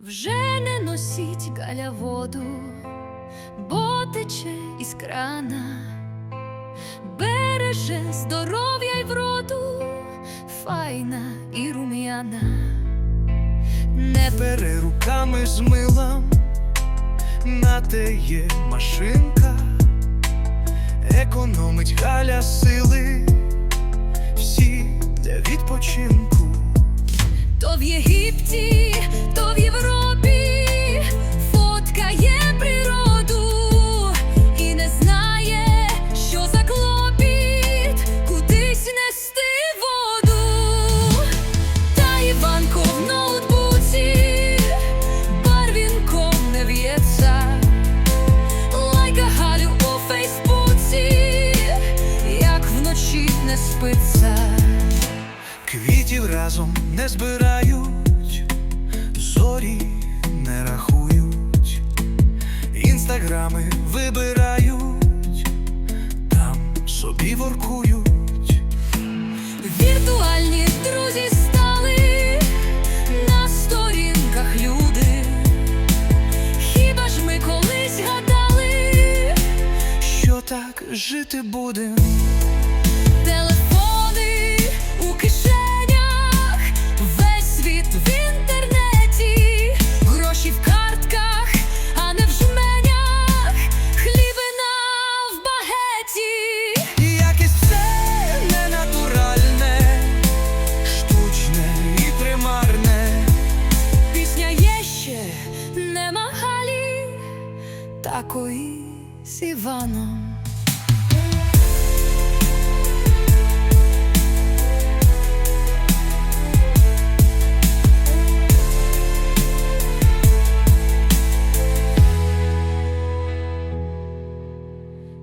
Вже не носіть галя воду, бо тече із крана, береже здоров'я й вроду, файна і рум'яна. Не Бере руками з милом, на те є машинка, економить галя сили, всі для відпочинку. То в Єгипті, спиться. Квітів разом не збирають, зорі не рахують, інстаграми вибирають, там собі воркують. Віртуальні друзі стали на сторінках люди. Хіба ж ми колись гадали, Що так жити будем? У кишенях, весь світ в інтернеті, гроші в картках, а не в жменях, хлібина в багеті. Якість все ненатуральне, штучне і примарне. Пісня є ще нема Галі, такої з Іваном.